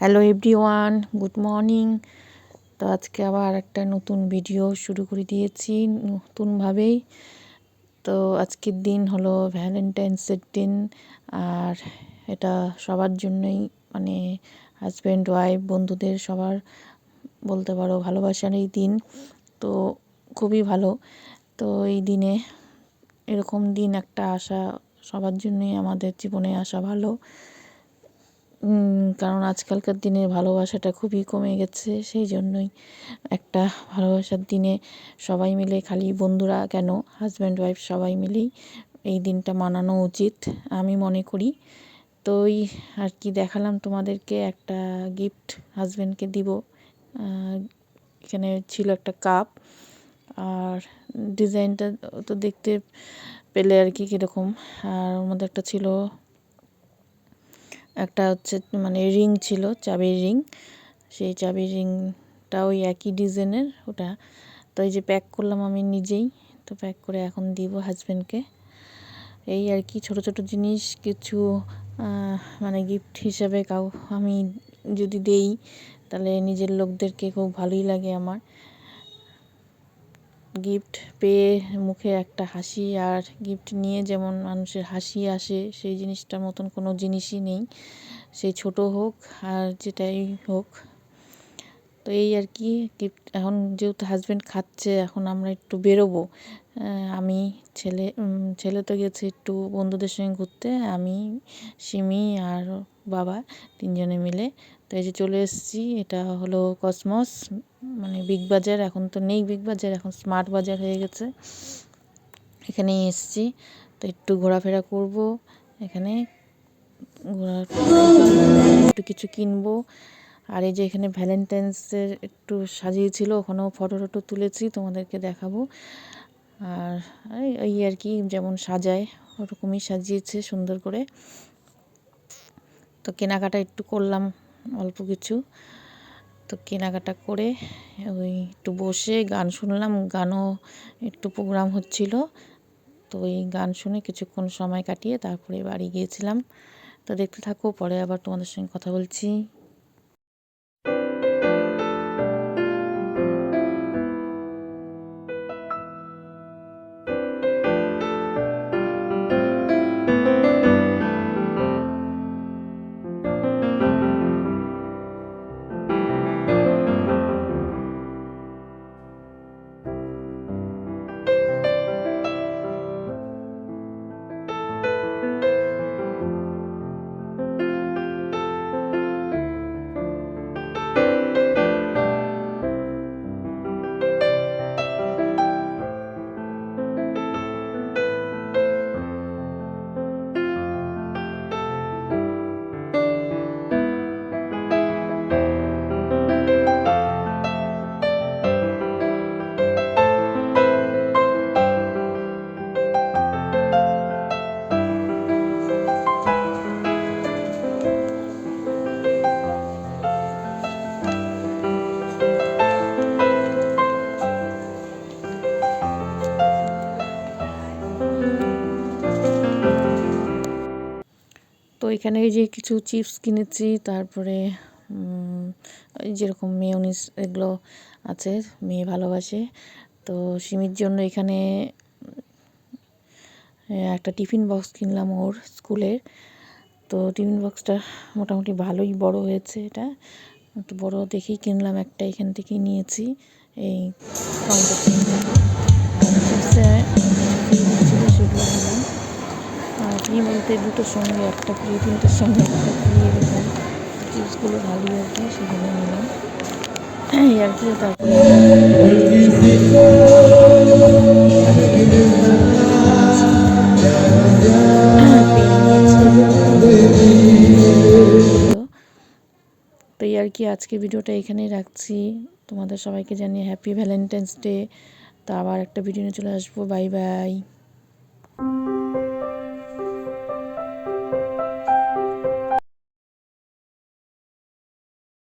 Hello everyone good morning তো আজকে আবার একটা নতুন ভিডিও শুরু করে দিয়েছি নতুনভাবেই। তো আজকের দিন হলো ভ্যালেন্টাইন্সের দিন আর এটা সবার জন্যই মানে হাজব্যান্ড ওয়াইফ বন্ধুদের সবার বলতে পারো ভালোবাসার এই দিন। তো খুবই ভালো। তো এই দিনে এরকম দিন একটা আসা সবার জন্যই আমাদের জীবনে আসা ভালো। কারণ আজকালকার দিনে ভালোবাসাটা খুবই কমে গেছে, সেই জন্যই একটা ভালোবাসার দিনে সবাই মিলে, খালি বন্ধুরা কেন? হাজব্যান্ড ওয়াইফ সবাই মিলেই এই দিনটা মানানো উচিত আমি মনে করি। তো ওই আর কি দেখালাম তোমাদেরকে, একটা গিফট হাজব্যান্ডকে দিব। এখানে ছিল একটা কাপ আর ডিজাইনটা তো দেখতে পেলে আর কি কীরকম। আর ওর মধ্যে একটা ছিল একটা হচ্ছে মানে রিং ছিল, চাবির রিং। সেই চাবির রিংটা ওই একই ডিজাইনের ওটা। তো এই যে প্যাক করলাম আমি নিজেই, তো প্যাক করে এখন দিব হাজব্যান্ডকে এই আর কি, ছোট ছোট জিনিস, কিছু মানে গিফট হিসাবে কাউ, আমি যদি দেই, তাহলে নিজের লোকদেরকে খুব ভালোই লাগে আমার। গিফট পেয়ে মুখে একটা হাসি আর গিফট নিয়ে যেমন মানুষের হাসি আসে, সেই জিনিসটার মতন কোনো জিনিসই নেই। সেই ছোট হোক আর যেটাই হোক। তো এই আর কি গিফট এখন যেহেতু হাজব্যান্ড খাচ্ছে, এখন আমরা একটু বেরোবো। আমি ছেলে ছেলে তো গেছে একটু বন্ধুদের সঙ্গে ঘুরতে, আমি, সিমি আর বাবা তিনজনে মিলে তো এই যে চলে এসেছি, এটা হলো কসমস। মানে বিগ বাজার, এখন তো নেই বিগ বাজার, এখন স্মার্ট বাজার হয়ে গেছে। এখানেই এসেছি। তো একটু ঘোরাফেরা করব এখানে। ঘোরা একটু কিছু কিনবো। আর এই যে এখানে ভ্যালেন্টাইন্সের একটু সাজিয়েছিল, ওখানেও ফটো টটো তুলেছি, তোমাদেরকে দেখাবো। আর এই আর কি, যেমন সাজায়, ওরকমই সাজিয়েছে সুন্দর করে। তো কেনাকাটা একটু করলাম। অল্প কিছু। তো কেনাকাটা করে ওই একটু বসে গান শুনলাম। গানও একটু প্রোগ্রাম হচ্ছিল। তো ওই গান শুনে কিছুক্ষণ সময় কাটিয়ে তারপরে বাড়ি গিয়েছিলাম। তো দেখতে থাকো, পরে আবার তোমাদের সঙ্গে কথা বলছি। এই যে কিছু চিপস কিনেছি, তারপরে যেরকম মেয়নিস এগুলো আছে, মেয়ে ভালোবাসে। তো সিমির জন্য এখানে একটা টিফিন বক্স কিনলাম ওর স্কুলের। তো টিফিন বক্সটা মোটামুটি ভালোই বড় হয়েছে এটা। একটু বড় দেখেই কিনলাম, একটা এখান থেকেই নিয়েছি, এই ফ্রি বলতে দুটোর সঙ্গে, একটা ফ্রি তিনটের সঙ্গে একটা ফ্রি এরকম চিপসগুলো ভালোই আর কি, সেগুলো নিলাম। এই আর কি তারপরে তো এই আর কি, আজকে ভিডিওটা এখানেই রাখছি। তোমাদের সবাইকে জানিয়ে হ্যাপি ভ্যালেন্টাইন্স ডে তো আবার একটা ভিডিও নিয়ে চলে আসব। Bye bye